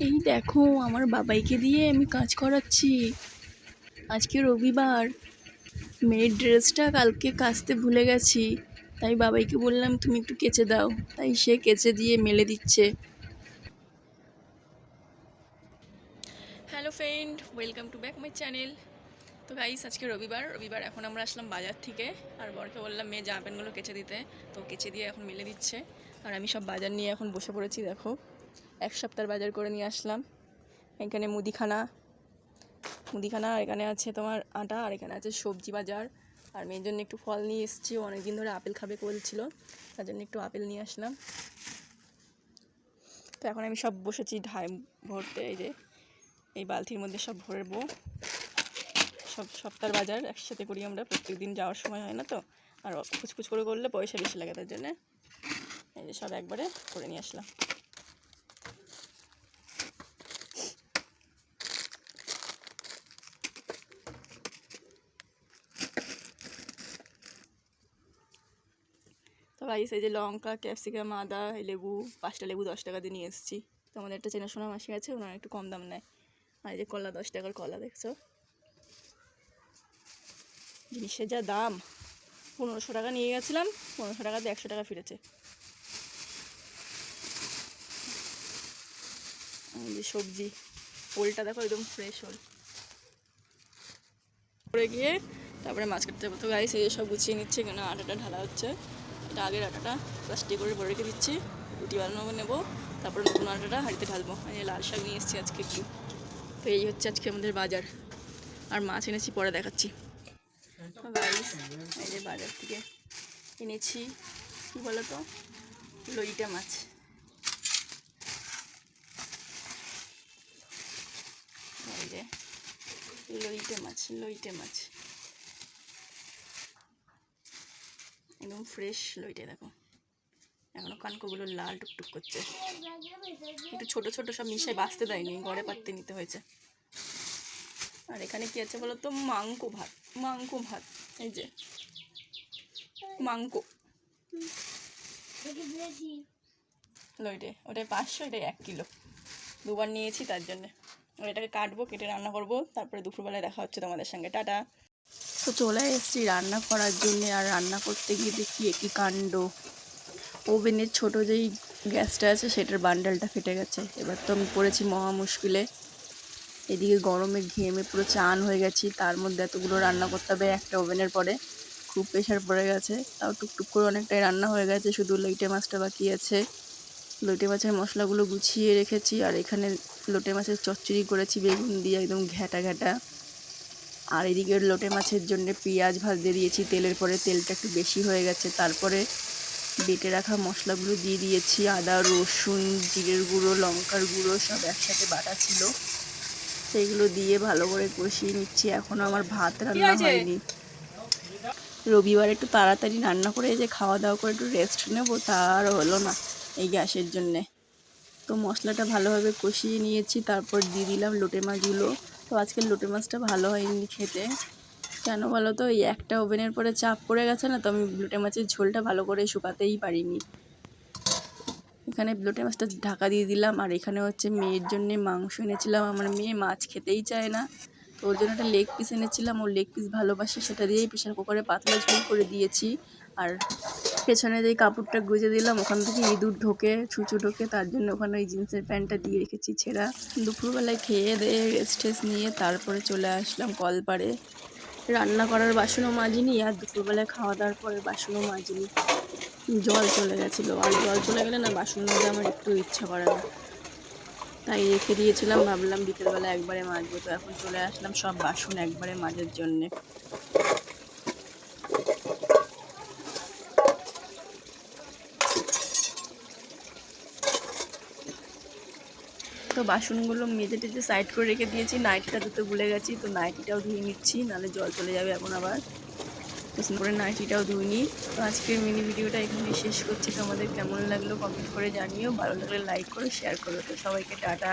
এই দেখো, আমার বাবাইকে দিয়ে আমি কাজ করাচ্ছি। আজকে রবিবার। মেয়ের ড্রেসটা কালকে কাচতে ভুলে গেছি। তাই বাবাইকে বললাম, তুমি একটু কেচে দাও। তাই সে কেচে দিয়ে মেলে দিচ্ছে। Hello friend, welcome to back my channel. তো গাইস, আজকে রবিবার। রবিবার এখন আমরা আসলাম বাজার থেকে। আর বরকে বললাম, মেয়ে, জামা প্যান্টগুলো কেচে দিতে। তো কেচে দিয়ে এখন মেলে দিচ্ছে। আর আমি সব বাজার নিয়ে এখন বসে পড়েছি, দেখো। এক সপ্তাহ বাজার করে নিয়ে আসলাম। এখানে মুদিখানা। মুদিখানা, আর এখানে আছে তোমার আটা, আর এখানে আছে সবজি বাজার। আর মেয়ের জন্য একটু ফল নিয়ে এসেছি। অনেকদিন ধরে আপেল খাবে বলছিল। তার জন্য একটু আপেল নিয়ে আসলাম। তো এখন আমি সব বসেছি ঢাই ভরতে, এই যে, এই বালতির মধ্যে সব ভরবো। সব সপ্তাহ বাজার একসাথে করি আমরা। প্রত্যেক দিন যাওয়ার সময় হয় না তো। আর কুচকুচ করে করলে পয়সা বেশি লাগে তার জন্যে। এই যে সব একবারে করে নিয়ে আসলাম। গাইস এই যে লঙ্কা ক্যাপসিকাম আদা লেবু, পাঁচটা লেবু দশ টাকা দিয়ে নিয়ে এসেছি। তো আমাদের একটা চেনাশোনা মাসি আছে, ওনারা একটু কম দাম নেয়। আর এই যে কলা, দশ টাকার কলা, দেখছ? জিনিসের যা দাম। পনেরোশো টাকা নিয়ে গেছিলাম, পনেরোশো টাকাতে একশো টাকা ফিরেছে। সবজি, ওলটা দেখো একদম ফ্রেশ ওল। করে গিয়ে তারপরে মাছ কাটতে যাব তো গাইস এই সব গুছিয়ে নিচ্ছে কেন আটাটা ঢালা হচ্ছে। এটা আগের আটাটা। প্লাস্টিক করে ভরে রেখে দিচ্ছি, রুটি বানানো নেব, তারপরে নতুন আটাটা হাঁড়িতে ঢালবো। এই লাল শাক নিয়ে এসেছি আজকে একটু। তো এই হচ্ছে আজকে আমাদের বাজার। আর মাছ এনেছি, পরে দেখাচ্ছি। এই যে বাজার থেকে এনেছি, কী বলো তো লইটা মাছ। লইটে মাছ লইটে মাছ। একদম ফ্রেশ লইটে, দেখো। এখনও কানকোগুলো লাল টুকটুক করছে। একটু ছোট ছোট সব মিশাই বাঁচতে দেয়নি গড়ে পাততে নিতে হয়েছে। আর এখানে কি আছে বলো তো মাংকো ভাত মাংকো ভাত, এই যে। মাংকো। লইটে ওটাই পাঁচশো, এটাই এক কিলো। দুবার নিয়েছি তার জন্যে। এটাকে কাটবো, কেটে রান্না করব, তারপরে দুপুরবেলায় দেখা হচ্ছে তোমাদের সঙ্গে। টাটা। তো চলে এসেছি রান্না করার জন্য। আর রান্না করতে গিয়ে দেখি একই কাণ্ড। ওভেনের ছোট যেই গ্যাসটা আছে, সেটার বান্ডালটা ফেটে গেছে। এবার তো আমি পড়েছি মহা মুশকিলে। এদিকে গরমে ঘেমে পুরো চান হয়ে গেছি। তার মধ্যে এতগুলো রান্না করতে হবে একটা ওভেনের পরে। খুব প্রেশার পড়ে গেছে। তাও টুকটুক করে অনেকটাই রান্না হয়ে গেছে। শুধু লইটে মাছটা বাকি আছে। লোটে মাছের মশলাগুলো গুছিয়ে রেখেছি। আর এখানে লোটে মাছের চচ্চড়ি করেছি, বেগুন দিয়ে একদম ঘ্যাটা ঘ্যাটা। আর এদিকে লোটে মাছের জন্য পেঁয়াজ ভাজতে দিয়েছি। তেলের পরে তেলটা একটু বেশি হয়ে গেছে। তারপরে বেটে রাখা মশলাগুলো দিয়ে দিয়েছি। আদা রসুন জিরের গুঁড়ো লঙ্কার গুঁড়ো সব একসাথে বাটা ছিল। সেইগুলো দিয়ে ভালো করে কষিয়ে নিচ্ছি। এখনও আমার ভাত রান্না হয়নি। রবিবার একটু তাড়াতাড়ি রান্না করে যে খাওয়া দাওয়া করে একটু রেস্ট নেব তা আর হলো না এই গ্যাসের জন্যে। তো মশলাটা ভালোভাবে কষিয়ে নিয়েছি। তারপর দিয়ে দিলাম লোটে মাছগুলো। তো আজকে লোটে মাছটা ভালো হয়নি খেতে। কেন বলো তো? এই একটা ওভেনের পরে চাপ পড়ে গেছে না, তো আমি লোটে মাছের ঝোলটা ভালো করে শুকাতেই পারিনি। এখানে লোটে মাছটা ঢাকা দিয়ে দিলাম, আর এখানে হচ্ছে মেয়ের জন্যে মাংস এনেছিলাম। আমার মেয়ে মাছ খেতেই চায় না, তো ওর জন্য একটা লেগ পিস এনেছিলাম। ওর লেগ পিস ভালোবাসে, সেটা দিয়েই প্রেশার কুকারে পাতলা ঝোল করে দিয়েছি। আর পেছনে যেই কাপড়টা গুজে দিলাম, ওখান থেকে ইঁদুর ঢোকে, ছুঁচো ঢোকে, তার জন্য ওখানে ওই জিন্সের প্যান্টটা দিয়ে রেখেছি ছেঁড়া। দুপুরবেলায় খেয়ে দিয়ে রেস্ট নিয়ে তারপরে চলে আসলাম কলপাড়ে। রান্না করার বাসনও মাজিনি আর দুপুরবেলায় খাওয়া দাওয়ার পরে বাসনও মাজিনি। জল চলে গেছিল। আর জল চলে গেলে না বাসন মাজতে আমার একটু ইচ্ছা করে না। তাই রেখে দিয়েছিলাম, ভাবলাম বিকেলবেলা একবারে মাজবো। তো এখন চলে আসলাম সব বাসন একবারে মাজার জন্যে। তো বাসনগুলো মেজে টেজে সাইড করে রেখে দিয়েছি। নাইটিটা ধুতে ভুলে গেছি, তো নাইটিটাও ধুয়ে নিচ্ছি, নাহলে জল চলে যাবে এখন আবার। তো করে নাইটিটাও ধুয়ে নিই তো আজকের মিনি ভিডিওটা এখানে শেষ করছি। তোমাদের কেমন লাগল কমেন্ট করে জানিও। ভালো লাগলে লাইক করো শেয়ার করো। তো সবাইকে টাটা।